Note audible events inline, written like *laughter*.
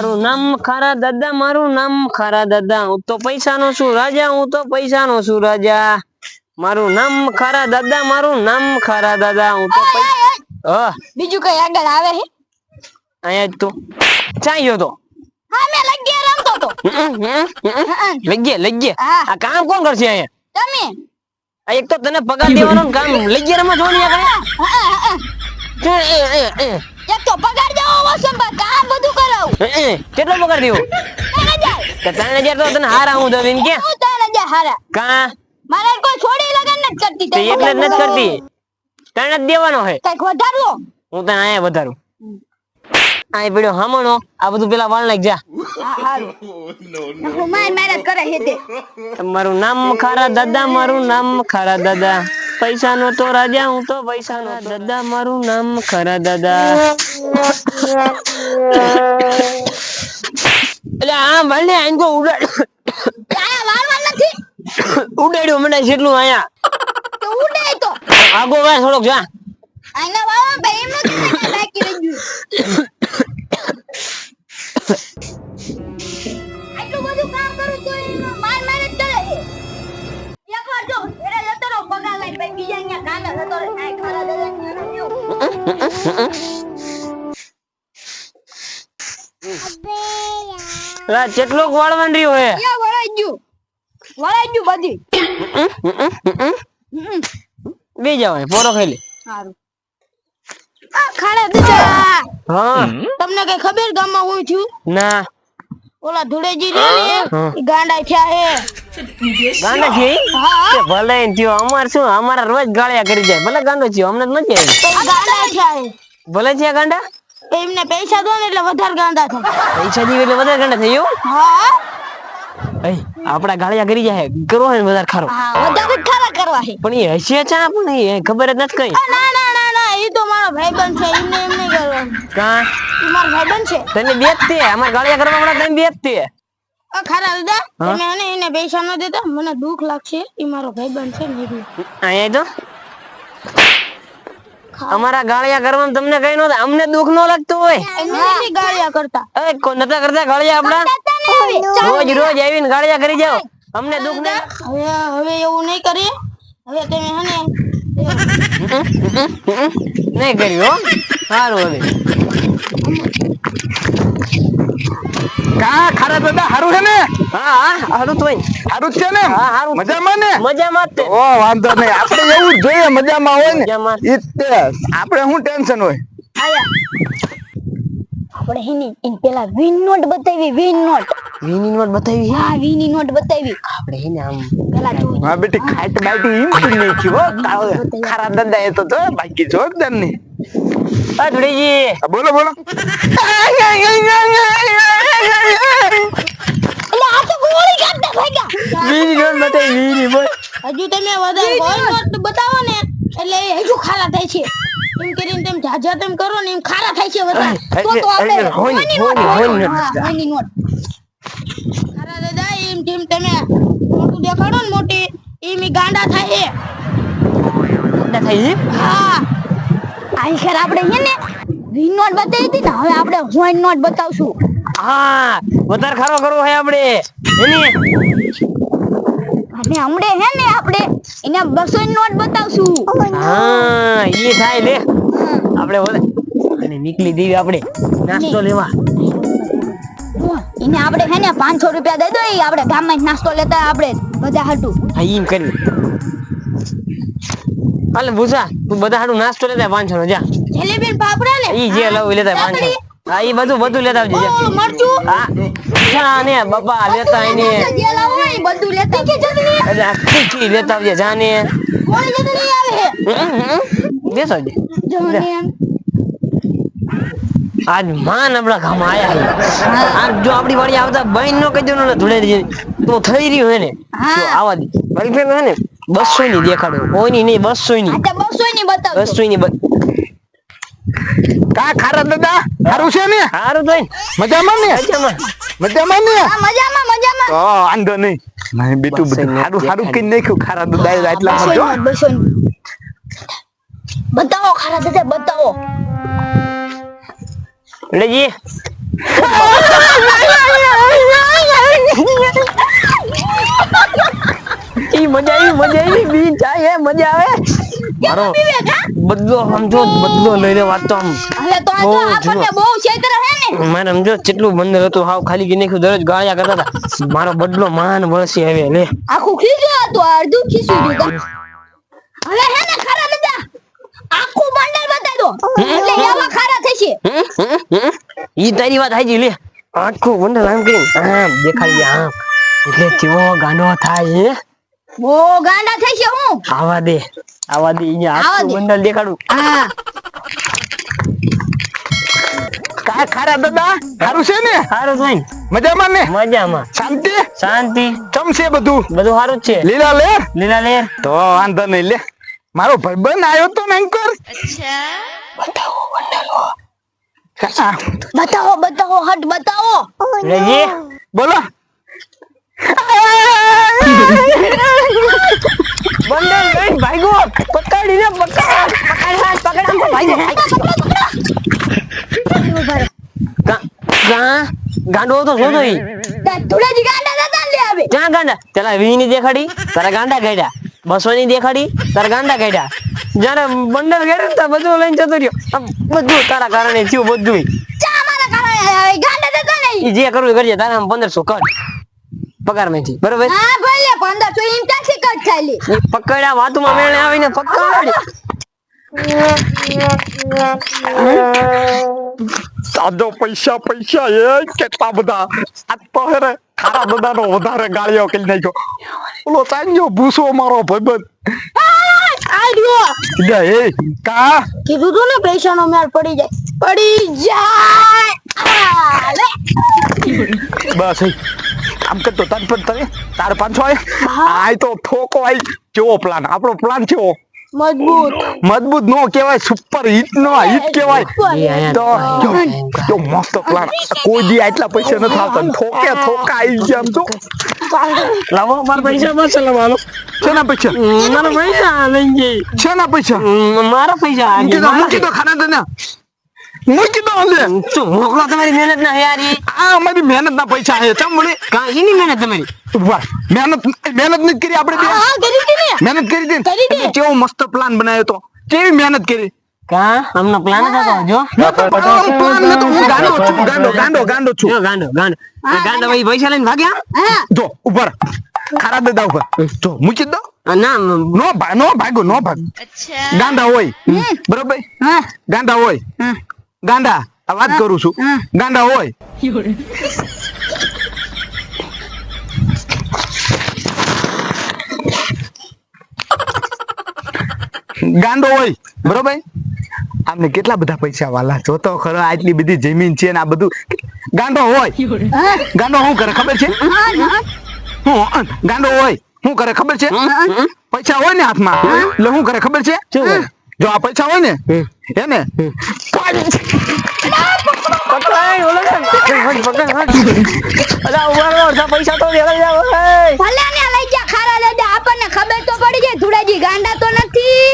મારું નામ ખારા દાદા મારું નામ ખારા દાદા. હું તો પૈસાનો છું રાજા હું તો પૈસાનો છું રાજા. મારું નામ ખારા દાદા મારું નામ ખારા દાદા. હું તો બીજું કઈ આગળ આવે હે? અહીંયા જ તો. ચાઈ ગયો તો. હા મેં લગી રમતો તો. લગ્યે લગ્યે. આ કામ કોણ કરશે અહીંયા? તમે? આ એક તો તને પગાર દેવાનો કામ. લગ્યે રમવા જોવાની આ હા, હા, હા. એ, એ, એ, એક તો પગાર કેટલો પગાર દેવો? ત્રણ હજાર તો તને હારા હું દવીન કે? ત્રણ હજાર હારા. કા? મારે કોઈ છોડી લગન નથી કરતી. તે એટલે નથી કરતી. ત્રણ જ દેવાનો હે કંઈક વધારવો? હું તને અહીંયા વધારું. અહીં પડ્યો હામણો. આ બધું પેલા વાળ નાખ જા કરે તે મારું નામ ખારા દાદા મારું નામ ખારા દાદા. પૈસા નો તો રાજા હું તો પૈસા નો દાદા મારું નામ ખરા દાદા. એટલે આ ભલે તો ઉડાડ આયા નથી? ઉડાડ્યો મને જેટલું અહીંયા તો આગો વાય થોડોક જા. આના વાળવા ભાઈ એમ નથી બાકી રહી ગયું. *coughs* આટલું બધું કામ કરું તો લા કેટલોક વાળવાનું રહ્યો હે? યા વળાઈ ગયું. વળાઈ ગયું બધી. બે જાવ પોરો ખાઈ લે. સારું આ ખાડે દાદા હા. તમને કઈ ખબર ગામમાં હું થયું ના. ઓલા ધુડેજી રે ને ગાંડા થયા હે. ગાંડા છે હા. કે ભલે થયો અમાર શું અમારા રોજ ગાળિયા કરી જાય. ભલે ગાંડો થયો અમને નથી આવી. ગાંડા થયા હે. ભલે છે ગાંડા? એમને પૈસા દો ને એટલે વધારે ગાંડા થાય. પૈસા દીવે એટલે વધારે ગાંડા થયો હા. એ આપડા ગાળિયા કરી જાય કરો ને વધારે ખારો. હા વધારે ખરા કરવા છે પણ એ હશે ચા પણ એ ખબર જ નથી કઈ. ના ના ના ના એ તો મારો ભાઈબંધ છે એમને એમ નહીં કરવાનું. કા? મારો ભાઈબંધ છે. તને બેજતે અમાર ગાળિયા કરવા વાળા તને બેજતે આ ખરા દાદા તમે એને એને પૈસા ન દેતા મને દુઃખ લાગશે એ મારો ભાઈબંધ છે ને અહીંયા તો અમારા ગાળિયા કરવામાં તમને કઈ નો અમને દુઃખ નો લાગતું હોય. ગાળિયા કરતા. નતા કરતા ગાળિયા આપડા. રોજ રોજ આવીને ગાળિયા કરી જાઓ. અમને દુઃખ નહીં હવે હવે એવું નહીં કરીએ. હવે તમે હે ને નહીં કર્યું હો. સારું હવે. કા ખારા દાદા હારું છે ને? હા હા સારું તો હારું છે ને? હા, હારું. મજામાં ને? મજામાં તે. ઓ વાંધો નહીં. આપણે એવું જ જોઈએ મજામાં હોય ને? મજામાં. તે. આપણે શું ટેન્શન હોય? આપણે હેની ઇન પેલા વિન નોટ બતાવી વિન નોટ. વીની નોટ બતાવી? હા વિની નોટ બતાવી. આપણે એને આમ પેલા જો હા બેટી ખાટ બાટી એમ કરી નાખી હો. ખારા દાદા એ તો જો બાકી જોરદારની આ બોલો બોલો એટલે આ તો નોટ બતાવી વીની બોલ. હજુ તમે વધારે બોલ તો બતાવો ને. એટલે હજુ ખારા થાય છે. એમ કરીને તેમ જાજા તેમ કરો ને એમ ખારા થાય છે વધારે તો તો આપણે હોની, નોટ, હોની, હોની નોટ. ખારા દાદા એમ જેમ તમે મોટું દેખાડો ને મોટી એમ ગાંડા થાય એ. ગાંડા થાય હા. આ ખેર આપણે છે ને. વીન નોટ બતાવી હતી ને હવે આપણે હોઈન નોટ બતાવશું. હા વધારે ખરો કરવો હે આપણે એની અને હમણે હે ને આપણે એને બસો નોટ બતાવશું. હા ઈ થાય લે આપણે અને નીકળી દેવી આપણે નાસ્તો લેવા. એને આપણે હે ને પાંચસો રૂપિયા દઈ દો ઈ આપણે ગામમાં નાસ્તો લેતા આપણે બધા હાટું. હા ઈમ કરી. હાલે ભૂસા તું બધા હાટું નાસ્તો લેતા પાંચસો નો જા. જલેબી બેન પાપડા ને ઈ જે લઉં લેતા માંગે હા ઈ બધું બધું લેતા આવજે જા. મરચું હા ને બાપા લેતા આઈને જે લાવો ઈ બધું લેતા કે ચટણી એટલે આખી ચી લેતા આવજે જાને કોણ ચટણી આવે હે દેસો આવજે આજ માન આપણા ગામ આયા છે. આજ જો આપણી વાડી આવતા બહેન નો કહી ને ધૂળે તો થઈ રહ્યું હે ને આવા દી મારી ફેર હે ને બસો ની દેખાડો કોઈની નહીં બસો ની આ તો બસો ની બતાવ બસો ની કા ખારા દાદા? સારું છે ને? સારું થઈ મજામાં ને? મજામાં. મજામાં ને? મજામાં મજામાં. ઓ આંધો નહીં. નહીં બેટું બધું સારું સારું. કઈ નાખ્યું ખારા દાદા એટલા જો બતાવો ખારા દાદા બતાવો. લેજી. ઈ મજા આવી મજા આવી. બી જાય હે મજા આવે. મારો બદલો સમજો બદલો લઈ લે વાત તો આમ. હવે તો આ તો બહુ આપણને જુઓ. બહુ છેતર હે ને? મારે સમજો કેટલું બંદર હતું હાવ ખાલી ગઈ નાખ્યું દરરોજ ગાળ્યા કરતા હતા. મારો બદલો માન વળસી આવે લે. આખું ખીચું હતું અડધું ખીચું દીધું હવે હે ને ખરા લીધા આખું બંડલ બતાવી દો એટલે એવા ખરા થશે? ઈ તારી વાત હાજી લે. આખું બંડલ આમ કરી આમ દેખાડી આમ. એટલે કેવો ગાંડો થાય બો ગાંડા થશે હું. આવા દે. આવા દે અહીંયા આખું. બંડલ દેખાડું. હા. કા ખારા દાદા? સારું છે ને? સારું છે. મજામાં ને? મજામાં. શાંતિ? શાંતિ. ચમશે બધું? બધું સારું છે. લીલા લે લીલા લેર. તો વાંધો નહીં લે. મારો ભાઈબંધ આવ્યો તો ને અંકર અચ્છા. બતાવો બતાવો હટ બતાવો. રેજી બોલો. *laughs* *laughs* *laughs* બંડલ લઈને ભાગો પકડીને પકડ પકડ પકડ ભાગ્યો ગા- ગાંડો તો જોતો ઈ તુડાજી ગાંડા દાદા લે આવે ક્યાં ગાંડા? તેલા વી ની દેખાડી તારા ગાંડા ગાડ્યા. બસો ની દેખાડી તારા ગાંડા ગાડ્યા. જ્યારે બંડલ કાઢ્યું ને બધું લઈને જતો રહ્યો. આમ બધું તારા કારણે થયું બધું ચા મારા કારણે ગાંડા દાદા નહીં. જે કરવું કરજે તારા પંદરસો કર. પગારમાંથી બરોબર? હા ભલે પંદર તો ઇમ ટેક્સી કટ ચાલી પકડ્યા વાતુમાં મેળે આવીને પકડ સાદો પૈસા પૈસા એ કેટલા બધા. આ તો ખારા બધાનો વધારે ગાળિયો કરી નાખ્યો. ઓલો ચાલ્યો ભૂસો મારો ભાઈબંધ. આડ્યો એ કા? કીધું તું ને પૈસા નો મેળ પડી જાય. પડી જાય. બસ કામ કરતો તન પણ તને તાર પાંચસો આય. આય તો ઠોકો આય. કેવો પ્લાન આપણો પ્લાન કેવો? મજબૂત. મજબૂત નો કહેવાય સુપર હિટ નો હિટ કહેવાય. તો તો મસ્ત પ્લાન કોઈ દી આટલા પૈસા નથી આવતા ઠોકે ઠોકા આવી ગયા તો. લાવો મારા પૈસા બસ લાવો છેના પૈસા? મારા પૈસા લઈ જઈ છેના પૈસા? મારા પૈસા મૂકી દો ખાના તને મૂકી દો શું મોકલો તમારી મહેનત ના યાર આ અમારી મહેનત ના પૈસા છે ચમ મહેનત તમારી વાહ મહેનત મહેનત નથી કરી આપણે હા કરી હતી મહેનત કરી હતી એટલે કેવો મસ્ત પ્લાન બનાવ્યો તો કેવી મહેનત કરી કાં આમનો પ્લાન હતો જો પ્લાન નતો હું ગાંડો છું ગાંડો ગાંડો ગાંડો છું ગાંડો ગાંડો ગાંડા ભાઈ પૈસા લઈને ભાગ્યા જો ઉપર ખારા દાદા ઉપર જો મૂકી દો ના નો ભા નો ભાગો નો ભાગ ગાંડા હોય બરોબર હા ગાંડા હોય હા ગાંડા આ વાત કરું છું. ગાંડા હોય. ગાંડો હોય બરોબર? આમને કેટલા બધા પૈસા વાલા? જોતો ખરો આટલી બધી જમીન છે ને આ બધું. ગાંડો હોય. ગાંડો શું કરે ખબર છે? હું ગાંડો હોય. શું કરે ખબર છે? પૈસા હોય ને હાથમાં? એટલે શું કરે ખબર છે? જો આ પૈસા હોય ને પકડાય, ઓલો. અલા, ઊભા અડધા પૈસા તો દેખાડી જાવ. ભલે ને લઈ જા ખારા દાદા આપણને ખબર તો પડી જાય ધુડાજી ગાંડા તો નથી